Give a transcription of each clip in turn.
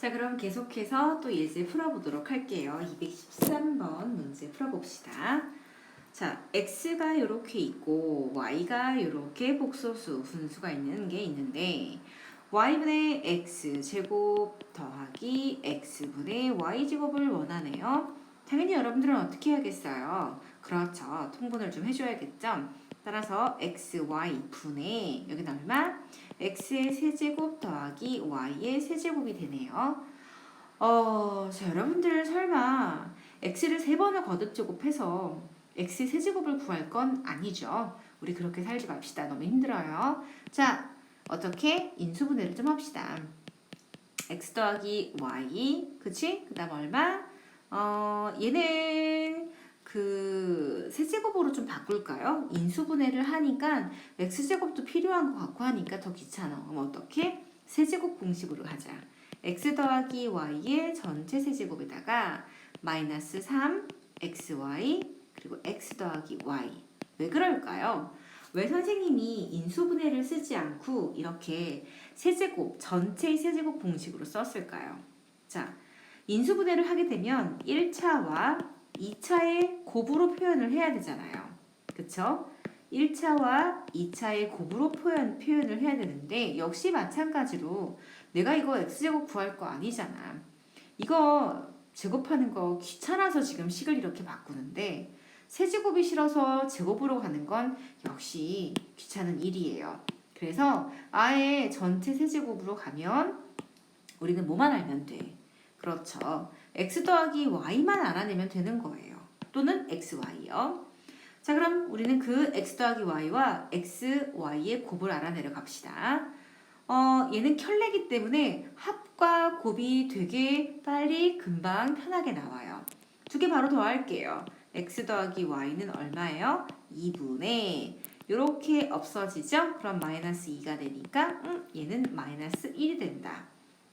자, 그럼 계속해서 또 예제 풀어보도록 할게요. 213번 문제 풀어봅시다. 자, x가 이렇게 있고 y가 이렇게 복소수 분수가 있는 게 있는데 y분의 x 제곱 더하기 x분의 y 제곱을 원하네요. 당연히 여러분들은 어떻게 해야겠어요? 그렇죠. 통분을 좀 해줘야겠죠. 따라서 x, y 분의 여기 얼마? X의 세제곱 더하기 y의 세제곱이 되네요. 어, 자, 여러분들 설마 x를 세 번을 거듭 제곱해서 x의 세제곱을 구할 건 아니죠. 우리 그렇게 살지 맙시다. 너무 힘들어요. 자, 어떻게 인수분해를 좀 합시다. x 더하기 y, 그치? 그 다음 얼마? 어, 얘는 그 세제곱으로 좀 바꿀까요? 인수분해를 하니까 x제곱도 필요한 것 같고 하니까 더 귀찮아. 그럼 어떻게? 세제곱 공식으로 하자. x 더하기 y의 전체 세제곱에다가 마이너스 3 xy 그리고 x 더하기 y. 왜 그럴까요? 왜 선생님이 인수분해를 쓰지 않고 이렇게 세제곱, 전체의 세제곱 공식으로 썼을까요? 자, 인수분해를 하게 되면 1차와 2차의 곱으로 표현을 해야 되잖아요. 그쵸? 1차와 2차의 곱으로 표현, 표현을 해야 되는데 역시 마찬가지로 내가 이거 x제곱 구할 거 아니잖아. 이거 제곱하는 거 귀찮아서 지금 식을 이렇게 바꾸는데 세제곱이 싫어서 제곱으로 가는 건 역시 귀찮은 일이에요. 그래서 아예 전체 세제곱으로 가면 우리는 뭐만 알면 돼. 그렇죠. X 더하기 y만 알아내면 되는 거예요. 또는 xy요. 자, 그럼 우리는 그 x 더하기 y와 x, y의 곱을 알아내려 갑시다. 어, 얘는 켤레기 때문에 합과 곱이 되게 빨리 금방 편하게 나와요. 두 개 바로 더할게요. x 더하기 y는 얼마예요? 2분의 이렇게 없어지죠? 그럼 마이너스 2가 되니까 음, 얘는 마이너스 1이 된다.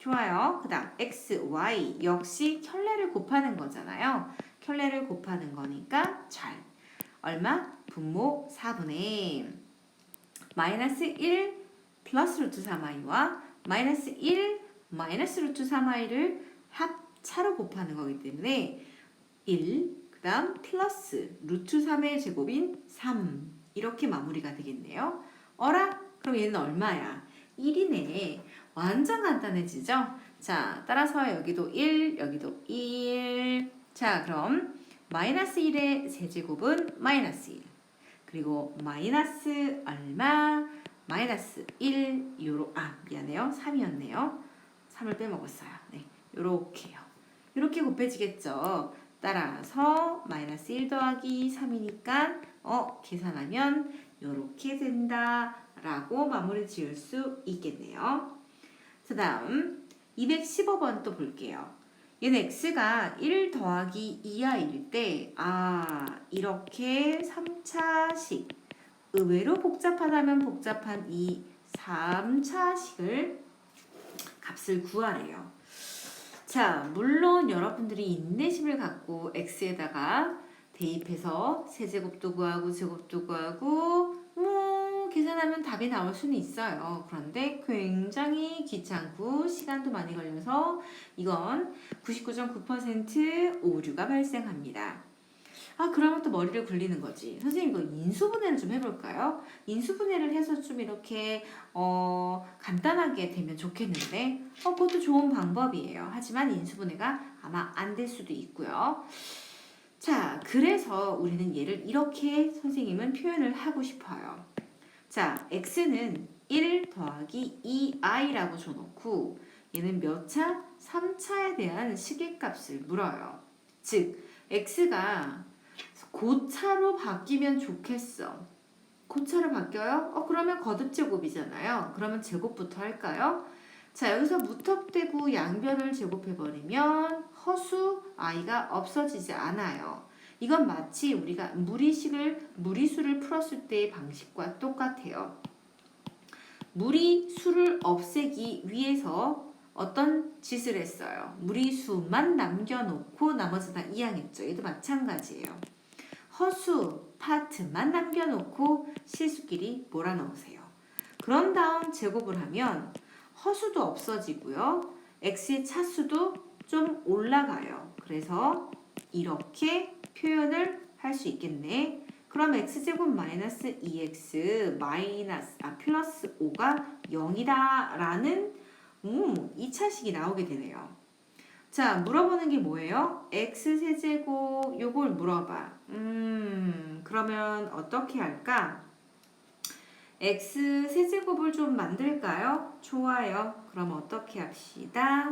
좋아요. 그 다음 x, y 역시 켤레를 곱하는 거잖아요. 켤레를 곱하는 거니까 잘. 얼마? 분모 4분의 마이너스 1 플러스 루트 3i와 마이너스 1 마이너스 루트 3i를 합차로 곱하는 거기 때문에 1, 그 다음 플러스 루트 3의 제곱인 3 이렇게 마무리가 되겠네요. 어라? 그럼 얘는 얼마야? 1이네. 완전 간단해지죠? 자, 따라서 여기도 1, 여기도 1. 자, 그럼 마이너스 1의 세제곱은 마이너스 1. 그리고 마이너스 얼마? 마이너스 1 요로 아 미안해요 3이었네요 3을 빼먹었어요 네 요렇게요 요렇게 곱해지겠죠 따라서 마이너스 1 더하기 3이니까 어 계산하면 요렇게 된다 라고 마무리 지을 수 있겠네요 그 다음 215번 또 볼게요 얘는 x가 1 더하기 2i일 때 아 이렇게 3차식 의외로 복잡하다면 복잡한 이 3차식을 값을 구하래요. 자, 물론 여러분들이 인내심을 갖고 x에다가 대입해서 세제곱도 구하고 제곱도 구하고 뭐 계산하면 답이 나올 수는 있어요. 그런데 굉장히 귀찮고 시간도 많이 걸려서 이건 99.9% 오류가 발생합니다. 아, 그러면 또 머리를 굴리는 거지. 선생님, 이거 인수분해를 좀 해볼까요? 인수분해를 해서 좀 이렇게, 어, 간단하게 되면 좋겠는데, 어, 그것도 좋은 방법이에요. 하지만 인수분해가 아마 안 될 수도 있고요. 자, 그래서 우리는 얘를 이렇게 선생님은 표현을 하고 싶어요. 자, x는 1 더하기 2i라고 줘놓고, 얘는 몇 차? 3차에 대한 시계값을 물어요. 즉, x가 고차로 바뀌면 좋겠어. 고차로 바뀌어요? 어, 그러면 거듭 제곱이잖아요. 그러면 제곱부터 할까요? 자, 여기서 무턱대고 양변을 제곱해버리면 허수 i가 없어지지 않아요. 이건 마치 우리가 무리식을, 무리수를 풀었을 때의 방식과 똑같아요. 무리수를 없애기 위해서 어떤 짓을 했어요? 무리수만 남겨놓고 나머지 다 이항했죠. 얘도 마찬가지예요. 허수 파트만 남겨놓고 실수끼리 몰아넣으세요. 그런 다음 제곱을 하면 허수도 없어지고요. x의 차수도 좀 올라가요. 그래서 이렇게 표현을 할 수 있겠네. 그럼 x제곱 마이너스 2x 마이너스 아 플러스 5가 0이다 라는 음, 2차식이 나오게 되네요. 자, 물어보는 게 뭐예요? x 세제곱 요걸 물어봐. 음, 그러면 어떻게 할까? x 세제곱을 좀 만들까요? 좋아요. 그럼 어떻게 합시다?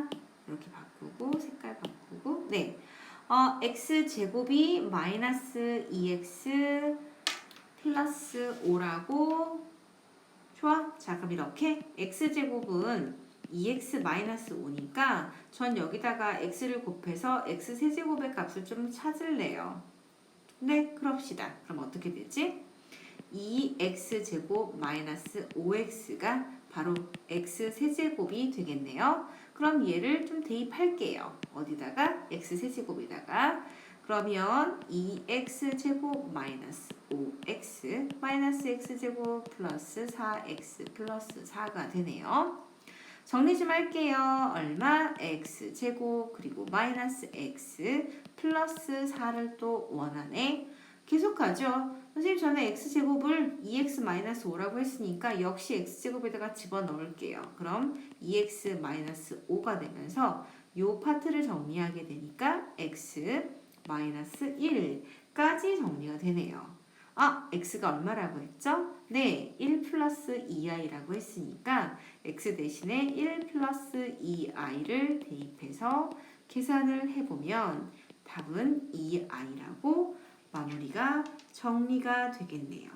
이렇게 바꾸고 색깔 바꾸고 네. 어, x 제곱이 마이너스 2x 플러스 5라고 좋아. 자, 그럼 이렇게 x 제곱은 2x 마이너스 5니까 전 여기다가 x를 곱해서 x 세제곱의 값을 좀 찾을래요. 네, 그럽시다. 그럼 어떻게 되지? 2x 제곱 마이너스 5x가 바로 x 세제곱이 되겠네요. 그럼 얘를 좀 대입할게요. 어디다가? x 세제곱에다가 그러면 2x 제곱 마이너스 5x 마이너스 x 제곱 플러스 4x 플러스 4가 되네요. 정리 좀 할게요. 얼마? x 제곱 그리고 마이너스 x 플러스 4를 또 원하네. 계속하죠. 선생님 저는 x제곱을 2x-5라고 했으니까 역시 x제곱에다가 집어넣을게요. 그럼 2x-5가 되면서 요 파트를 정리하게 되니까 x-1까지 정리가 되네요. 아, x가 얼마라고 했죠? 네, 1 플러스 2i라고 했으니까 x 대신에 1 플러스 2i를 대입해서 계산을 해보면 답은 2i라고 마무리가 정리가 되겠네요.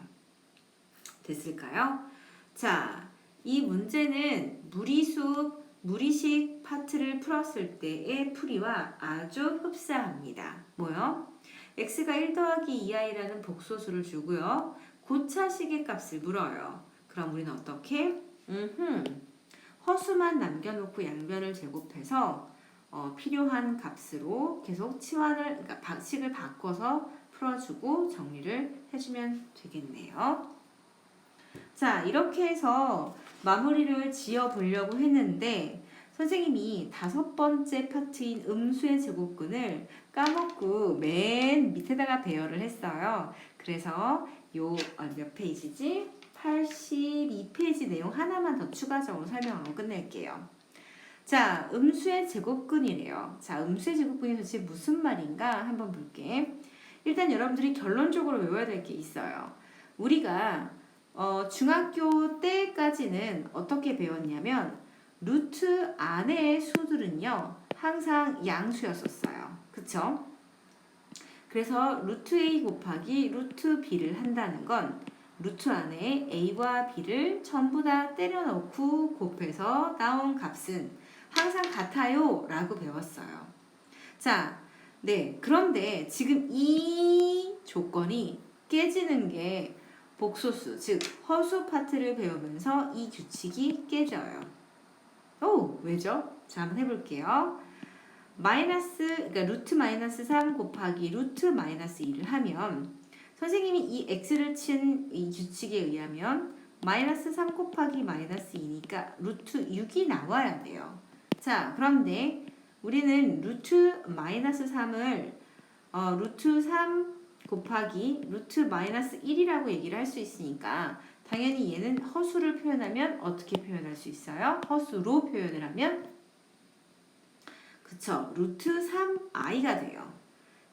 됐을까요? 자, 이 문제는 무리수, 무리식 파트를 풀었을 때의 풀이와 아주 흡사합니다. 뭐요? x가 1 더하기 2i라는 복소수를 주고요. 고차식의 값을 물어요. 그럼 우리는 어떻게? 음흠. 허수만 남겨놓고 양변을 제곱해서 어, 필요한 값으로 계속 치환을 그러니까 방식을 바꿔서 풀어주고 정리를 해주면 되겠네요. 자 이렇게 해서 마무리를 지어 보려고 했는데 선생님이 다섯 번째 파트인 음수의 제곱근을 까먹고 맨 밑에다가 배열을 했어요. 그래서 요 몇 페이지지? 82페이지 내용 하나만 더 추가적으로 설명하고 끝낼게요. 자, 음수의 제곱근이래요. 자, 음수의 제곱근이 도대체 무슨 말인가 한번 볼게. 일단 여러분들이 결론적으로 외워야 될 게 있어요. 우리가 어, 중학교 때까지는 어떻게 배웠냐면 루트 안의 수들은요 항상 양수였었어요. 그쵸? 그래서 루트 a 곱하기 루트 b를 한다는 건 루트 안에 a와 b를 전부 다 때려 넣고 곱해서 나온 값은 항상 같아요 라고 배웠어요. 자, 네. 그런데 지금 이 조건이 깨지는 게 복소수, 즉 허수 파트를 배우면서 이 규칙이 깨져요. 오, 왜죠? 자, 한번 해볼게요. 마이너스, 그러니까 루트 마이너스 3 곱하기 루트 마이너스 2를 하면 선생님이 이 x를 친 이 규칙에 의하면 마이너스 3 곱하기 마이너스 2니까 루트 6이 나와야 돼요. 자, 그런데 우리는 루트 마이너스 3을 어, 루트 3 곱하기 루트 마이너스 1이라고 얘기를 할 수 있으니까 당연히 얘는 허수를 표현하면 어떻게 표현할 수 있어요? 허수로 표현을 하면 그쵸 루트 3i가 돼요.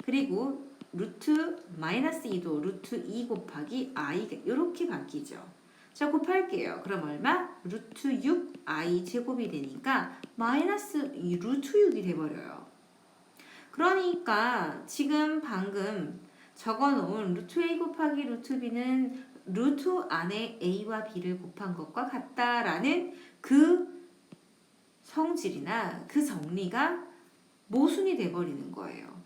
그리고 루트 마이너스 2도 루트 2 곱하기 i가 이렇게 바뀌죠. 자 곱할게요. 그럼 얼마? 루트 6i 제곱이 되니까 마이너스 루트 6이 돼버려요. 그러니까 지금 방금 적어놓은 루트 a 곱하기 루트 b는 루트 안에 a와 b를 곱한 것과 같다라는 그 성질이나 그 정리가 모순이 돼버리는 거예요.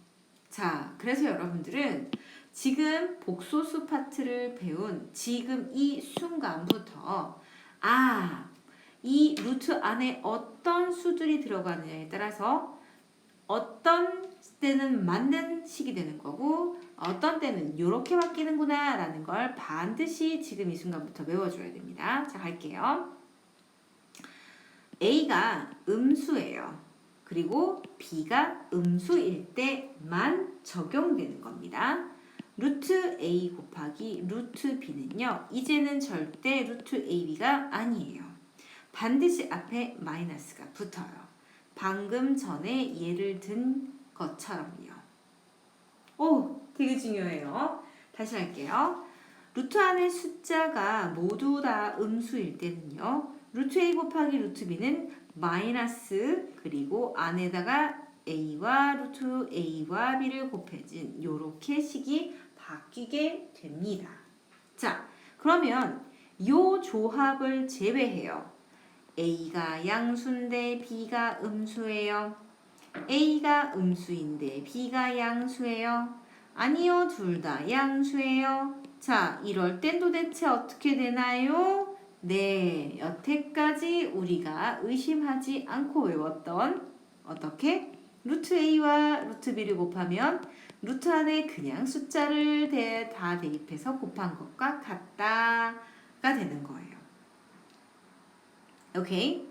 자, 그래서 여러분들은 지금 복소수 파트를 배운 지금 이 순간부터 아, 이 루트 안에 어떤 수들이 들어가느냐에 따라서 어떤 때는 맞는 식이 되는 거고 어떤 때는 이렇게 바뀌는구나 라는 걸 반드시 지금 이 순간부터 외워줘야 됩니다. 자 갈게요. A가 음수예요. 그리고 b가 음수일 때만 적용되는 겁니다. 루트 a 곱하기 루트 b는요. 이제는 절대 루트 ab가 아니에요. 반드시 앞에 마이너스가 붙어요. 방금 전에 예를 든 것처럼요. 오, 되게 중요해요. 다시 할게요. 루트 안의 숫자가 모두 다 음수일 때는요. 루트 a 곱하기 루트 b는 마이너스 그리고 안에다가 a와 루트 a와 b를 곱해진 요렇게 식이 바뀌게 됩니다. 자, 그러면 요 조합을 제외해요. a가 양수인데 b가 음수예요. a가 음수인데 b가 양수예요. 아니요, 둘 다 양수예요. 자, 이럴 땐 도대체 어떻게 되나요? 네, 여태까지 우리가 의심하지 않고 외웠던 어떻게? 루트 a와 루트 b를 곱하면 루트 안에 그냥 숫자를 대, 다 대입해서 곱한 것과 같다가 되는 거예요. 오케이?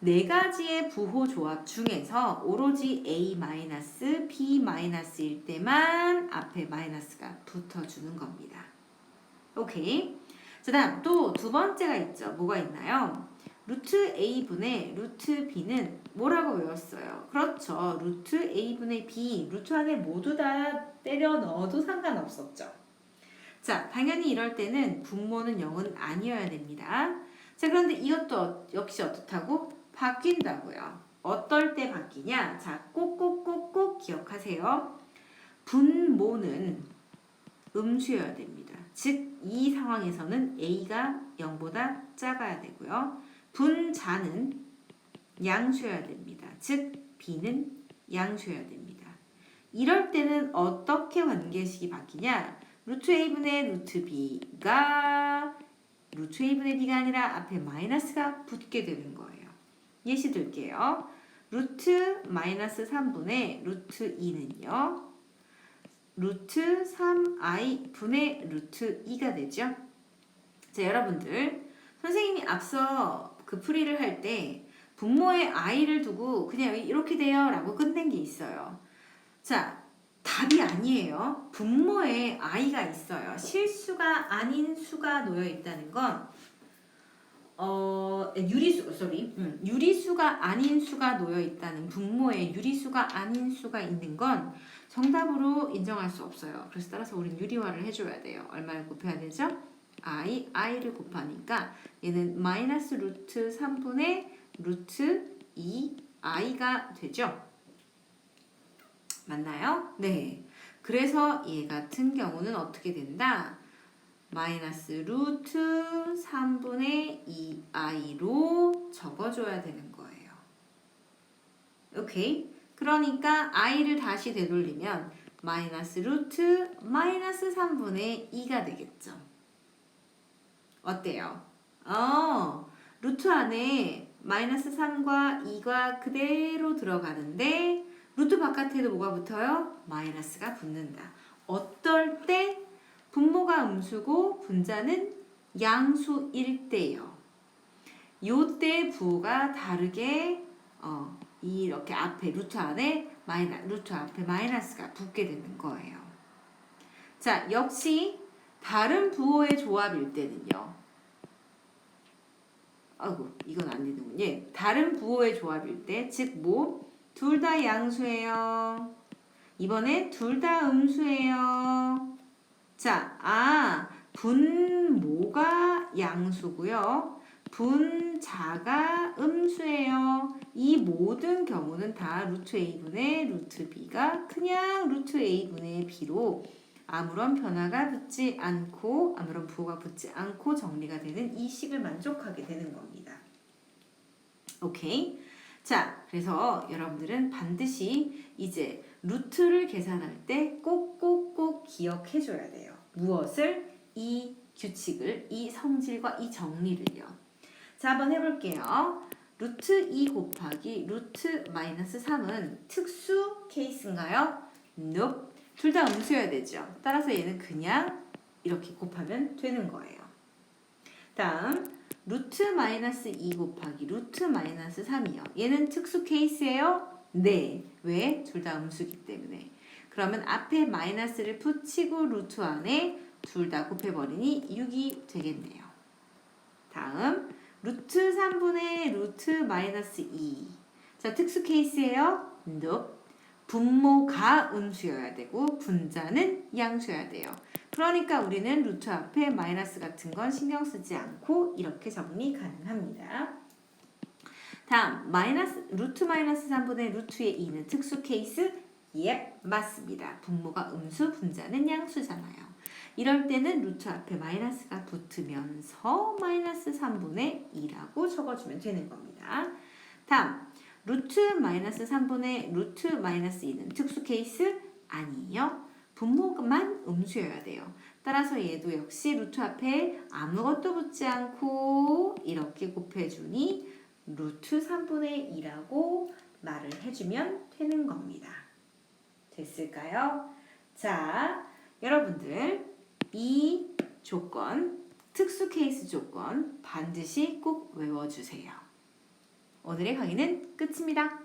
네 가지의 부호 조합 중에서 오로지 A-B-일 때만 앞에 마이너스가 붙어주는 겁니다. 오케이. 그 다음 또 두 번째가 있죠. 뭐가 있나요? 루트 A분의 루트 B는 뭐라고 외웠어요? 그렇죠. 루트 A분의 B, 루트 안에 모두 다 때려 넣어도 상관없었죠. 자, 당연히 이럴 때는 분모는 0은 아니어야 됩니다. 자, 그런데 이것도 역시 어떻다고? 바뀐다고요. 어떨 때 바뀌냐? 자, 꼭꼭꼭꼭 기억하세요. 분모는 음수여야 됩니다. 즉, 이 상황에서는 A가 0보다 작아야 되고요. 분자는 양수여야 됩니다. 즉, B는 양수여야 됩니다. 이럴 때는 어떻게 관계식이 바뀌냐? 루트 A분의 루트 B가 루트 A분의 B가 아니라 앞에 마이너스가 붙게 되는 거예요. 예시 들게요. 루트 마이너스 3분의 루트 2는요. 루트 3i 분의 루트 2가 되죠. 자, 여러분들. 선생님이 앞서 그 풀이를 할 때 분모에 i를 두고 그냥 이렇게 돼요 라고 끝낸 게 있어요. 자, 답이 아니에요. 분모에 i가 있어요. 실수가 아닌 수가 놓여 있다는 건 어, 유리수, 쏘리, 음, 유리수가 아닌 수가 놓여 있다는 분모에 유리수가 아닌 수가 있는 건 정답으로 인정할 수 없어요. 그래서 따라서 우린 유리화를 해줘야 돼요. 얼마를 곱해야 되죠? I, i를 곱하니까 얘는 마이너스 루트 3분의 루트 2 i가 되죠? 맞나요? 네. 그래서 얘 같은 경우는 어떻게 된다? 마이너스 루트 3분의 2i로 적어줘야 되는 거예요. 오케이? 그러니까 i를 다시 되돌리면 마이너스 루트 마이너스 3분의 2가 되겠죠. 어때요? 어, 루트 안에 마이너스 3과 2가 그대로 들어가는데 루트 바깥에도 뭐가 붙어요? 마이너스가 붙는다. 어떨 때 분모가 음수고 분자는 양수일 때요. 요때 부호가 다르게 어, 이렇게 앞에 루트 안에 마이너 루트 앞에 마이너스가 붙게 되는 거예요. 자, 역시 다른 부호의 조합일 때는요. 아이고, 이건 안 되는군요. 예, 다른 부호의 조합일 때, 즉 뭐? 둘 다 양수예요. 이번에 둘 다 음수예요. 자, 아, 분모가 양수고요. 분자가 음수예요. 이 모든 경우는 다 루트 a분의 루트 b가 그냥 루트 a분의 b로 아무런 변화가 붙지 않고 아무런 부호가 붙지 않고 정리가 되는 이 식을 만족하게 되는 겁니다. 오케이. 자, 그래서 여러분들은 반드시 이제 루트를 계산할 때 꼭꼭꼭 기억해 줘야 돼요. 무엇을? 이 규칙을, 이 성질과 이 정리를요. 자, 한번 해볼게요. 루트 2 곱하기 루트 마이너스 3은 특수 케이스인가요? Nope. 둘 다 음수여야 되죠. 따라서 얘는 그냥 이렇게 곱하면 되는 거예요. 다음 루트 마이너스 2 곱하기 루트 마이너스 3이요. 얘는 특수 케이스예요? 네. 왜? 둘 다 음수기 때문에. 그러면 앞에 마이너스를 붙이고 루트 안에 둘 다 곱해버리니 6이 되겠네요. 다음 루트 3분의 루트 마이너스 2. 자 특수 케이스예요. nope. 분모가 음수여야 되고 분자는 양수여야 돼요. 그러니까 우리는 루트 앞에 마이너스 같은 건 신경 쓰지 않고 이렇게 정리 가능합니다. 다음 마이너스 루트 마이너스 3분의 루트의 2는 특수 케이스? 예, 맞습니다. 분모가 음수, 분자는 양수잖아요. 이럴 때는 루트 앞에 마이너스가 붙으면서 마이너스 3분의 2라고 적어주면 되는 겁니다. 다음 루트 마이너스 3분의 루트 마이너스 2는 특수 케이스? 아니에요. 분모만 음수여야 돼요. 따라서 얘도 역시 루트 앞에 아무것도 붙지 않고 이렇게 곱해주니 루트 3분의 2라고 말을 해주면 되는 겁니다. 됐을까요? 자, 여러분들 이 조건, 특수 케이스 조건 반드시 꼭 외워주세요. 오늘의 강의는 끝입니다.